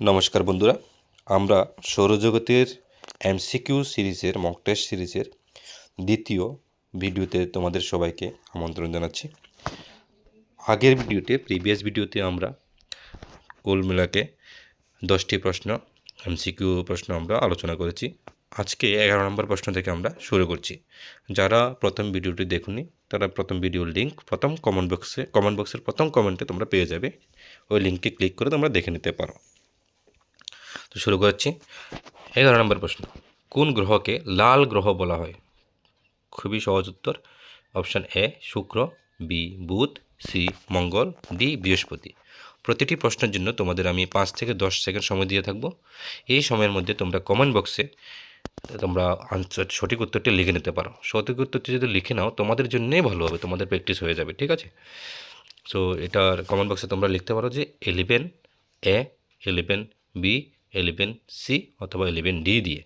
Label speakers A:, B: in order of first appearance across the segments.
A: নমস্কার বন্ধুরা, আমরা সৌরজগতের এমসিকিউ সিরিজের মক টেস্ট সিরিজের দ্বিতীয় ভিডিওতে তোমাদের সবাইকে আমন্ত্রণ জানাচ্ছি। আগের ভিডিওতে প্রিভিয়াস ভিডিওতে আমরা কুল মেলাকে দশটি প্রশ্ন, এমসিকিউ প্রশ্ন আমরা আলোচনা করেছি। আজকে এগারো নম্বর প্রশ্ন থেকে আমরা শুরু করছি। যারা প্রথম ভিডিওটি দেখুনি, তারা প্রথম ভিডিওর লিঙ্ক প্রথম কমেন্ট বক্সে কমেন্ট বক্সের প্রথম কমেন্টে তোমরা পেয়ে যাবে। ওই লিঙ্কে ক্লিক করে তোমরা দেখে নিতে পারো। তো শুরু করছি। এগারো নম্বর প্রশ্ন। কোন গ্রহকে লাল গ্রহ বলা হয়? খুবই সহজ উত্তর। অপশান এ, শুক্র, বি, বুধ, সি, মঙ্গল, ডি, বৃহস্পতি। প্রতিটি প্রশ্নের জন্য তোমাদের আমি পাঁচ থেকে দশ সেকেন্ড সময় দিয়ে থাকব। এই সময়ের মধ্যে তোমরা কমেন্ট বক্সে তোমরা আনসার, সঠিক উত্তরটি লিখে নিতে পারো। সঠিক উত্তরটি যদি লিখে নাও, তোমাদের জন্যেই ভালো হবে, তোমাদের প্র্যাকটিস হয়ে যাবে, ঠিক আছে? সো এটার কমেন্ট বক্সে তোমরা লিখতে পারো যে eleven A eleven B eleven C অথবা এলিভেন ডি দিয়ে।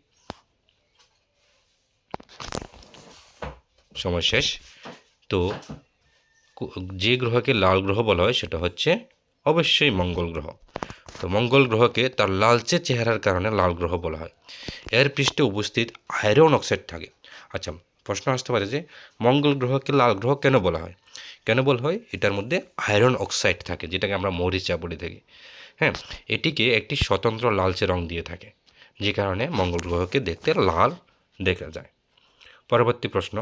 A: সময় শেষ। তো যে গ্রহকে লাল গ্রহ বলা হয় সেটা হচ্ছে অবশ্যই মঙ্গল গ্রহ। তো মঙ্গল গ্রহকে তার লালচে চেহারার কারণে লাল গ্রহ বলা হয়। এর পৃষ্ঠে উপস্থিত আয়রন অক্সাইড থাকে। আচ্ছা প্রশ্ন আসতে পারে যে মঙ্গল গ্রহকে লাল গ্রহ কেন বলা হয়? কেন বলা হয়? এটার মধ্যে আয়রন অক্সাইড থাকে, যেটাকে আমরা মরিচা বলে থাকি। হ্যাঁ এটিকে একটি স্বতন্ত্র লালচে রং দিয়ে থাকে, যে কারণে মঙ্গল গ্রহকে দেখতে লাল দেখা যায়। পরবর্তী প্রশ্ন,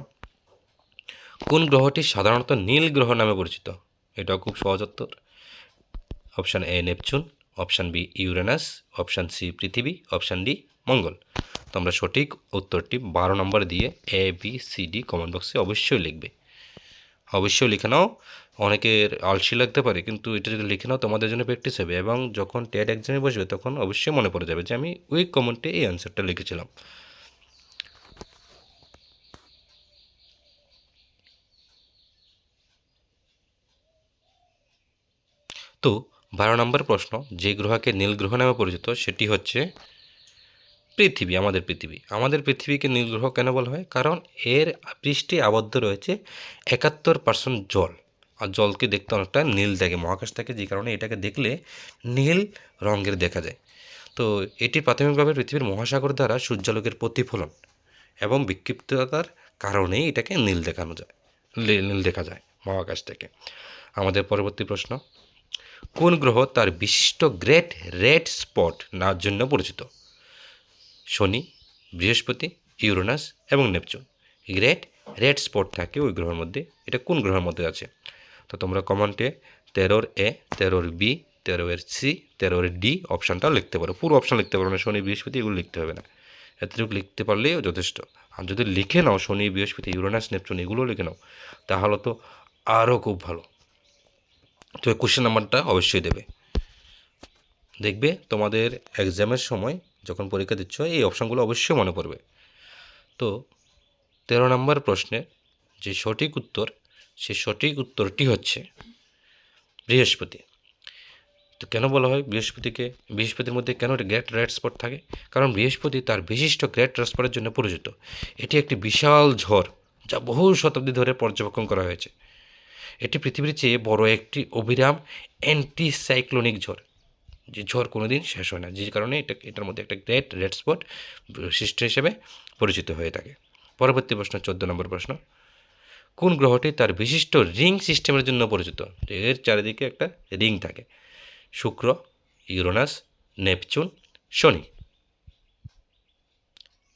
A: কোন গ্রহটি সাধারণত নীল গ্রহ নামে পরিচিত? এটাও খুব সহজ উত্তর। Option A Neptune, option B Uranus, option C পৃথিবী, অপশান ডি মঙ্গল। তোমরা সঠিক উত্তরটি বারো নম্বর দিয়ে A B C D comment বক্সে অবশ্যই লিখবে। অবশ্যই লিখে নাও। অনেকের আলসি লাগতে পারে, কিন্তু এটা যদি লিখে নাও, তোমাদের জন্য প্র্যাকটিস হবে এবং যখন টেট এক্সামে বসবে, তখন অবশ্যই মনে পড়ে যাবে যে আমি ওই কমেন্টে এই অ্যান্সারটা লিখেছিলাম। তো বারো নম্বর প্রশ্ন, যে গ্রহকে নীল গ্রহ নামে পরিচিত, সেটি হচ্ছে পৃথিবী, আমাদের পৃথিবী। আমাদের পৃথিবীকে নীল গ্রহ কেন বলা হয়? কারণ এর পৃষ্ঠে আবদ্ধ রয়েছে একাত্তর পার্সেন্ট জল। আর জলকে দেখতে অনেকটা নীল দেখে, মহাকাশ থাকে যে কারণে এটাকে দেখলে নীল রঙের দেখা যায়। তো এটি প্রাথমিকভাবে পৃথিবীর মহাসাগর দ্বারা সূর্যালোকের প্রতিফলন এবং বিক্ষিপ্ততার কারণেই এটাকে নীল দেখানো যায় নীল দেখা যায় মহাকাশ থেকে। আমাদের পরবর্তী প্রশ্ন, কোন গ্রহ তার বিশিষ্ট গ্রেট রেড স্পট না জন্য পরিচিত? শনি, বৃহস্পতি, ইউরোনাস এবং নেপচুন। গ্রেট রেড স্পট থাকে ওই গ্রহের মধ্যে। এটা কোন গ্রহের মধ্যে আছে? তো তোমরা কমেন্টে তেরোর এ, তেরোর বি, তেরোর সি, তেরোর ডি অপশানটা লিখতে পারো। পুরো অপশান লিখতে পারো না, শনি, বৃহস্পতি এগুলো লিখতে হবে না। এতটুকু লিখতে পারলেই যথেষ্ট। আর যদি লিখে নাও শনি, বৃহস্পতি, ইউরেনাস, নেপচুন এগুলো লিখে নাও, তাহলে তো আরও খুব ভালো। তো কোশ্চেন নাম্বারটা অবশ্যই দেবে। দেখবে তোমাদের এক্সামের সময় যখন পরীক্ষা দিচ্ছ, এই অপশানগুলো অবশ্যই মনে পড়বে। তো তেরো নম্বর প্রশ্নে যে সঠিক উত্তর, সে সঠিক উত্তরটি হচ্ছে বৃহস্পতি। তো কেন বলা হয় বৃহস্পতিকে? বৃহস্পতির মধ্যে কেন গ্রেট রেড স্পট থাকে? কারণ বৃহস্পতি তার বিশিষ্ট গ্রেট রেড স্পটের জন্য পরিচিত। এটি একটি বিশাল ঝড়, যা বহু শতাব্দী ধরে পর্যবেক্ষণ করা হয়েছে। এটি পৃথিবীর চেয়ে বড় একটি অবিরাম অ্যান্টিসাইক্লোনিক ঝড়। যে ঝড় কোনো দিন শেষ হয় না, যে কারণে এটা, এটার মধ্যে একটা গ্রেট রেড স্পট বিশিষ্ট হিসেবে পরিচিত হয়ে থাকে। পরবর্তী প্রশ্ন, চোদ্দ নম্বর প্রশ্ন। কোন গ্রহটি তার বিশিষ্ট রিং সিস্টেমের জন্য পরিচিত? এর চারিদিকে একটা রিং থাকে। শুক্র, ইউরোনাস, নেপচুন, শনি।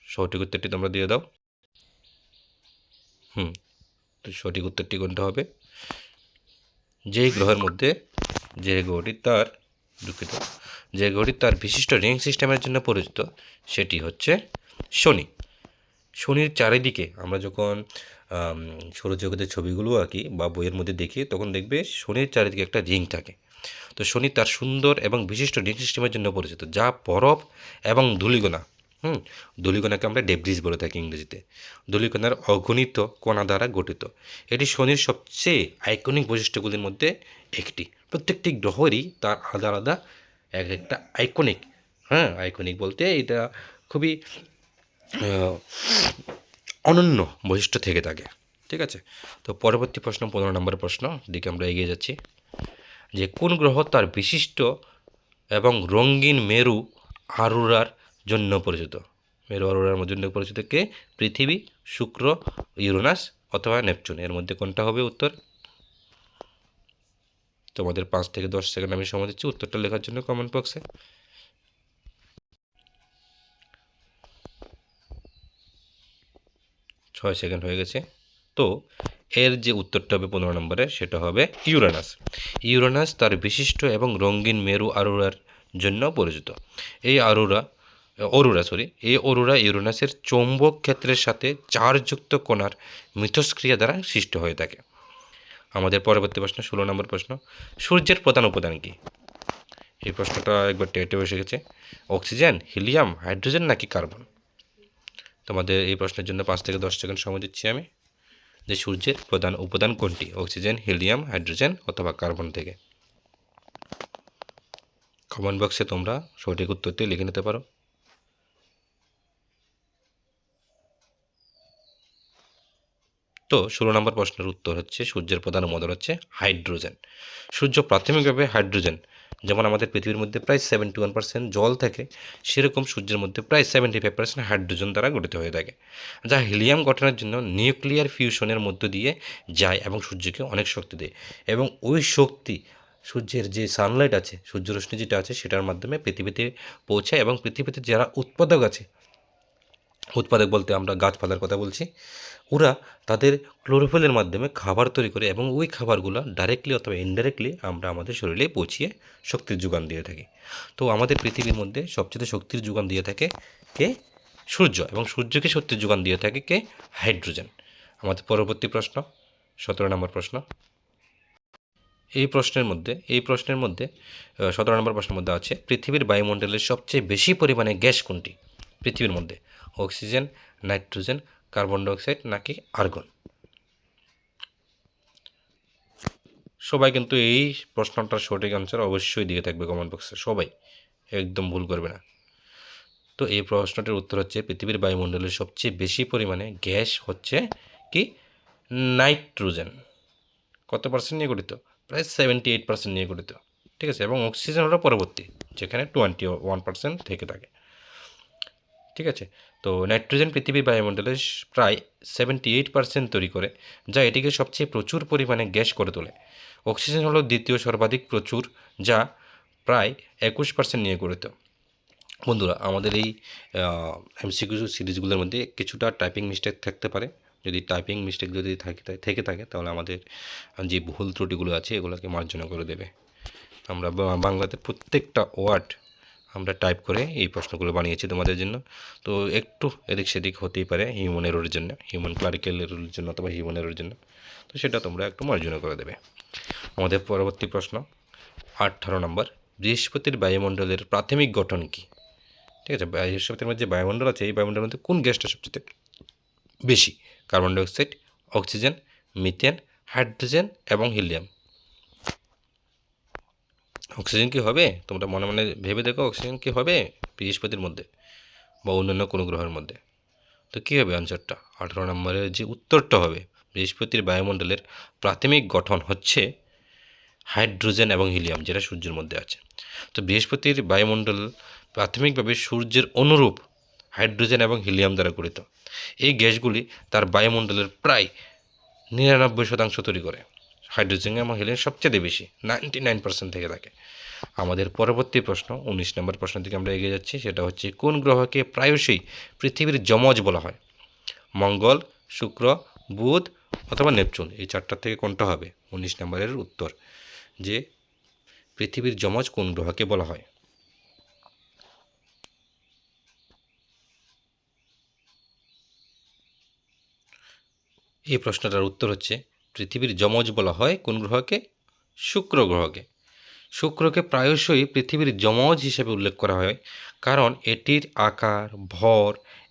A: সঠিক উত্তরটি তোমরা দিয়ে দাও। হুম, তো সঠিক উত্তরটি কোনটা হবে? যেই গ্রহের মধ্যে যে গ্রহটি তার দুঃখিত। যে গ্রহটি তার বিশিষ্ট রিং সিস্টেমের জন্য পরিচিত, সেটি হচ্ছে শনি। শনির চারিদিকে আমরা যখন সৌরজগতের ছবিগুলো আঁকি বা বইয়ের মধ্যে দেখি, তখন দেখবে শনির চারিদিকে একটা রিং থাকে। তো শনি তার সুন্দর এবং বিশিষ্ট রিং সিস্টেমের জন্য পরিচিত, যা বরফ এবং ধূলিকণা, হুম, ধূলিকণাকে আমরা ডেব্রিজ বলে থাকি ইংরেজিতে। ধূলিকণার অগণিত কণা দ্বারা গঠিত। এটি শনির সবচেয়ে আইকনিক বৈশিষ্ট্যগুলির মধ্যে একটি। প্রত্যেকটি গ্রহেরই তার আলাদা আলাদা এক একটা আইকনিক হ্যাঁ আইকনিক বলতে এটা খুবই অনন্য বৈশিষ্ট্য থেকে থাকে, ঠিক আছে? তো পরবর্তী প্রশ্ন, পনেরো নম্বর প্রশ্ন, দিকে আমরা এগিয়ে যাচ্ছি। যে কোন গ্রহ তার বিশিষ্ট এবং রঙিন মেরু আরুরার জন্য পরিচিত? মেরু আরুরার জন্য পরিচিত কে? পৃথিবী, শুক্র, ইউরেনাস অথবা নেপচুন। এর মধ্যে কোনটা হবে উত্তর? তোমাদের পাঁচ থেকে দশ সেকেন্ড আমি সময় দিচ্ছি উত্তরটা লেখার জন্য কমেন্ট বক্সে ছয় সেকেন্ড হয়ে গেছে। তো এর যে উত্তরটা হবে পনেরো নম্বরে সেটা হবে ইউরানাস। ইউরানাস তার বিশিষ্ট এবং রঙিন মেরু আরোরার জন্য পরিচিত। এই আরোরা, অরুরা সরি এই অরুরা ইউরেনাসের চৌম্বক ক্ষেত্রের সাথে চার্জযুক্ত কণার মিথস্ক্রিয়া দ্বারা সৃষ্ট হয়ে থাকে। আমাদের পরবর্তী প্রশ্ন, ষোলো নম্বর প্রশ্ন, সূর্যের প্রধান উপাদান কী? এই প্রশ্নটা একবার টেটে এসে গেছে। অক্সিজেন, হিলিয়াম, হাইড্রোজেন নাকি কার্বন? তোমাদের এই প্রশ্নের জন্য পাঁচ থেকে দশ সেকেন্ড সময় দিচ্ছি আমি। যে সূর্যের প্রধান উপাদান কোনটি? অক্সিজেন, হিলিয়াম, হাইড্রোজেন অথবা কার্বন থেকে? কমেন্ট বক্সে তোমরা সঠিক উত্তরটি লিখে নিতে পারো। তো ষোলো নম্বর প্রশ্নের উত্তর হচ্ছে, সূর্যের প্রধান উপাদান হচ্ছে হাইড্রোজেন। সূর্য প্রাথমিকভাবে হাইড্রোজেন, যেমন আমাদের পৃথিবীর মধ্যে প্রায় সেভেন্টি ওয়ান পার্সেন্ট জল থাকে, সেরকম সূর্যের মধ্যে প্রায় সেভেন্টি ফাইভ পার্সেন্ট হাইড্রোজেন দ্বারা গঠিত হয়ে থাকে, যা হিলিয়াম গঠনের জন্য নিউক্লিয়ার ফিউশনের মধ্য দিয়ে যায় এবং সূর্যকে অনেক শক্তি দেয়। এবং ওই শক্তি, সূর্যের যে সানলাইট আছে, সূর্যরশ্মি যেটা আছে, সেটার মাধ্যমে পৃথিবীতে পৌঁছায় এবং পৃথিবীতে যারা উৎপাদক আছে উৎপাদক বলতে আমরা গাছপালার কথা বলছি। ওরা তাদের ক্লোরোফিলের মাধ্যমে খাবার তৈরি করে এবং ওই খাবারগুলো ডাইরেক্টলি অথবা ইনডাইরেক্টলি আমরা আমাদের শরীরে পৌঁছিয়ে শক্তির যোগান দিয়ে থাকি। তো আমাদের পৃথিবীর মধ্যে সবচেয়ে শক্তির যোগান দিয়ে থাকে কে? সূর্য এবং সূর্যকে শক্তির যোগান দিয়ে থাকে কে? হাইড্রোজেন। আমাদের পরবর্তী প্রশ্ন, সতেরো নম্বর প্রশ্ন। এই প্রশ্নের মধ্যে, এই প্রশ্নের মধ্যে সতেরো নম্বর প্রশ্নের মধ্যে আছে, পৃথিবীর বায়ুমণ্ডলের সবচেয়ে বেশি পরিমাণে গ্যাস কোনটি? পৃথিবীর মধ্যে। অক্সিজেন, নাইট্রোজেন, কার্বন ডাইঅক্সাইড নাকি আর্গন? সবাই কিন্তু এই প্রশ্নটার সঠিক আনসার অবশ্যই দিয়ে থাকবে কমেন্ট বক্সে সবাই, একদম ভুল করবে না। তো এই প্রশ্নটির উত্তর হচ্ছে, পৃথিবীর বায়ুমণ্ডলের সবচেয়ে বেশি পরিমাণে গ্যাস হচ্ছে কি? নাইট্রোজেন। কত পার্সেন্ট নিয়ে গঠিত? প্রায় সেভেন্টি এইট পার্সেন্ট নিয়ে গঠিত। ঠিক আছে? এবং অক্সিজেন হলো পরবর্তী, যেখানে টোয়েন্টি ওয়ান পার্সেন্ট থেকে থাকে। ঠিক আছে? তো নাইট্রোজেন পৃথিবীর বায়ুমণ্ডলে প্রায় সেভেন্টি এইট পার্সেন্ট তৈরি করে, যা এটিকে সবচেয়ে প্রচুর পরিমাণে গ্যাস করে তোলে। অক্সিজেন হলো দ্বিতীয় সর্বাধিক প্রচুর, যা প্রায় একুশ পার্সেন্ট নিয়ে গঠিত। বন্ধুরা, আমাদের এই এমসিকিউ সিরিজগুলোর মধ্যে কিছুটা টাইপিং মিস্টেক থাকতে পারে। যদি টাইপিং মিস্টেক যদি থাকে, থেকে থাকে, তাহলে আমাদের যে ভুল ত্রুটিগুলো আছে, এগুলোকে মার্জনা করে দেবে। আমরা বাংলাতে প্রত্যেকটা ওয়ার্ড আমরা টাইপ করে এই প্রশ্নগুলো বানিয়েছি তোমাদের জন্য। তো একটু এদিক সেদিক হতেই পারে হিউম্যান এরোর জন্য হিউম্যান ক্লারিক্যাল এরোর জন্য অথবা হিউম্যান এরোর জন্য। তো সেটা তোমরা একটু মার্জনা করে দেবে। আমাদের পরবর্তী প্রশ্ন, আঠারো নম্বর, বৃহস্পতির বায়ুমণ্ডলের প্রাথমিক গঠন কী? ঠিক আছে, বৃহস্পতির মধ্যে যে বায়ুমণ্ডল আছে, এই বায়ুমণ্ডলের মধ্যে কোন গ্যাসটা সবচেয়ে বেশি? Carbon dioxide, oxygen, methane, hydrogen এবং হিলিয়াম। অক্সিজেন কি হবে? তোমরা মনে মনে ভেবে দেখো অক্সিজেন কি হবে বৃহস্পতির মধ্যে বা অন্যান্য কোনো গ্রহের মধ্যে। তো কী হবে আনসারটা আঠারো নম্বরের যে উত্তরটা হবে, বৃহস্পতির বায়ুমণ্ডলের প্রাথমিক গঠন হচ্ছে হাইড্রোজেন এবং হিলিয়াম, যেটা সূর্যের মধ্যে আছে। তো বৃহস্পতির বায়ুমণ্ডল প্রাথমিকভাবে সূর্যের অনুরূপ হাইড্রোজেন এবং হিলিয়াম দ্বারা গঠিত। এই গ্যাসগুলি তার বায়ুমণ্ডলের প্রায় নিরানব্বই শতাংশ তৈরি করে। হাইড্রোজেন এবং হিলিয়াম সবচেয়ে বেশি, নাইনটি নাইন পার্সেন্ট থেকে থাকে। আমাদের পরবর্তী প্রশ্ন, উনিশ নম্বর প্রশ্ন থেকে আমরা এগিয়ে যাচ্ছি, সেটা হচ্ছে কোন গ্রহকে প্রায়শই পৃথিবীর যমজ বলা হয়? মঙ্গল, শুক্র, বুধ অথবা নেপচুন, এই চারটার থেকে কোনটা হবে? উনিশ নম্বরের উত্তর, যে পৃথিবীর যমজ কোন গ্রহকে বলা হয়? এই প্রশ্নটার উত্তর হচ্ছে পৃথিবীর যমজ বলা হয়, কোন গ্রহকে? শুক্র গ্রহকে। শুক্রকে প্রায়শই পৃথিবীর যমজ হিসেবে উল্লেখ করা হয়, কারণ এটির আকার, ভর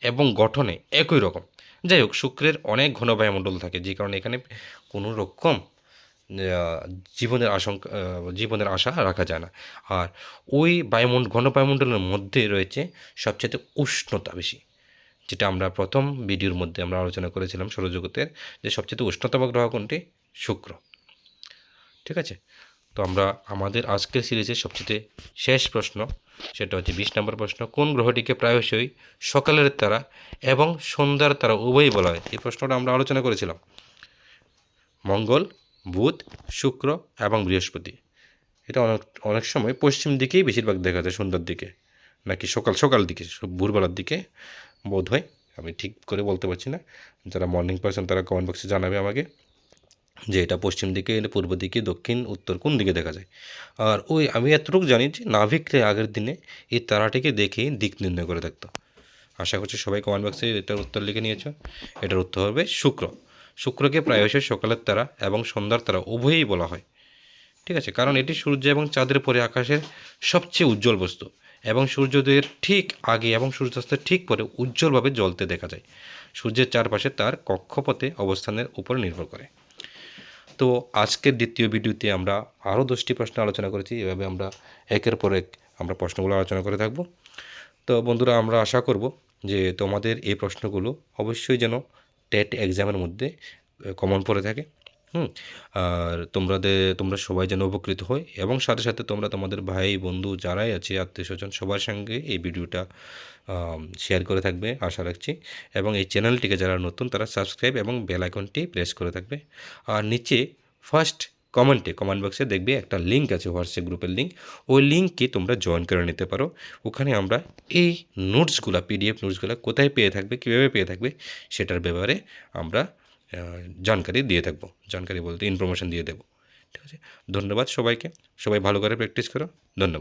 A: এবং গঠনে একই রকম। যাই হোক, শুক্রের অনেক ঘন বায়ুমণ্ডল থাকে, যে কারণে এখানে কোনো রকম জীবনের আশঙ্কা জীবনের আশা রাখা যায় না। আর ওই বায়ুমণ্ডল ঘন বায়ুমণ্ডলের মধ্যে রয়েছে সবচেয়ে উষ্ণতা বেশি। যেটা আমরা প্রথম ভিডিওর মধ্যে আমরা আলোচনা করেছিলাম সৌরজগতের যে সবচেয়ে উষ্ণতম গ্রহ কোনটি? শুক্র। ঠিক আছে? তো আমরা আমাদের আজকের সিরিজের সবচেয়ে শেষ প্রশ্ন, সেটা হচ্ছে বিশ নম্বর প্রশ্ন, কোন গ্রহটিকে প্রায়শই সকালের তারা এবং সন্ধ্যার তারা উভয়ই বলা হয়? এই প্রশ্নটা আমরা আলোচনা করেছিলাম। মঙ্গল, বুধ, শুক্র এবং বৃহস্পতি। এটা অনেক অনেক সময় পশ্চিম দিকেই বেশিরভাগ দেখা যায়, সন্ধ্যার দিকে। নাকি সকাল সকাল দিকে, ভোরবেলার দিকে বোধ হয় আমি ঠিক করে বলতে পারছি না। যারা মর্নিং পার্সন তারা কমেন্ট বক্সে জানাবে আমাকে যে এটা পশ্চিম দিকে পূর্ব দিকে, দক্ষিণ, উত্তর কোন দিকে দেখা যায়। আর ওই আমি এতটুকু জানি যে নাভিকরে আগের দিনে এই তারাটিকে দেখেই দিক নির্ণয় করে থাকতো আশা করছি সবাই কমেন্ট বক্সে এটার উত্তর লিখে নিয়েছো। এটার উত্তর হবে শুক্র। শুক্রকে প্রায়শই সকালের তারা এবং সন্ধ্যার তারা উভয়ই বলা হয়। ঠিক আছে? কারণ এটি সূর্য এবং চাঁদের পরে আকাশের সবচেয়ে উজ্জ্বল বস্তু। এবং সূর্যোদয়ের ঠিক আগে এবং সূর্যাস্তের ঠিক পরে উজ্জ্বলভাবে জ্বলতে দেখা যায়। সূর্যের চারপাশে তার কক্ষপথে অবস্থানের উপর নির্ভর করে। তো আজকের দ্বিতীয় ভিডিওতে আমরা আরও দশটি প্রশ্ন আলোচনা করেছি। এভাবে আমরা একের পর এক আমরা প্রশ্নগুলো আলোচনা করে থাকব। তো বন্ধুরা, আমরা আশা করব যে তোমাদের এই প্রশ্নগুলো অবশ্যই যেন টেট এক্সামের মধ্যে কমন পড়ে থাকে। হুম, আর তোমাদের তোমরা সবাই যেন উপকৃত হয় এবং সাথে সাথে তোমরা তোমাদের ভাই, বন্ধু যারাই আছে, আত্মীয় স্বজন সবার সঙ্গে এই ভিডিওটা শেয়ার করে থাকবে, আশা রাখছি। এবং এই চ্যানেলটিকে যারা নতুন তারা সাবস্ক্রাইব এবং বেল আইকনটি প্রেস করে থাকবে। আর নিচে ফার্স্ট কমেন্টে কমেন্ট বক্সে দেখবে একটা লিঙ্ক আছে হোয়াটসঅ্যাপ গ্রুপের লিঙ্ক ওই লিঙ্ককে তোমরা জয়েন করে নিতে পারো। ওখানে আমরা এই নোটসগুলো পিডিএফ নোটসগুলো কোথায় পেয়ে থাকবে, কীভাবে পেয়ে থাকবে, সেটার ব্যাপারে আমরা জানকারি দিয়ে থাকব। জানকারি বলতে ইনফরমেশান দিয়ে দেবো। ঠিক আছে? ধন্যবাদ সবাইকে। সবাই ভালো করে প্র্যাকটিস করো। ধন্যবাদ।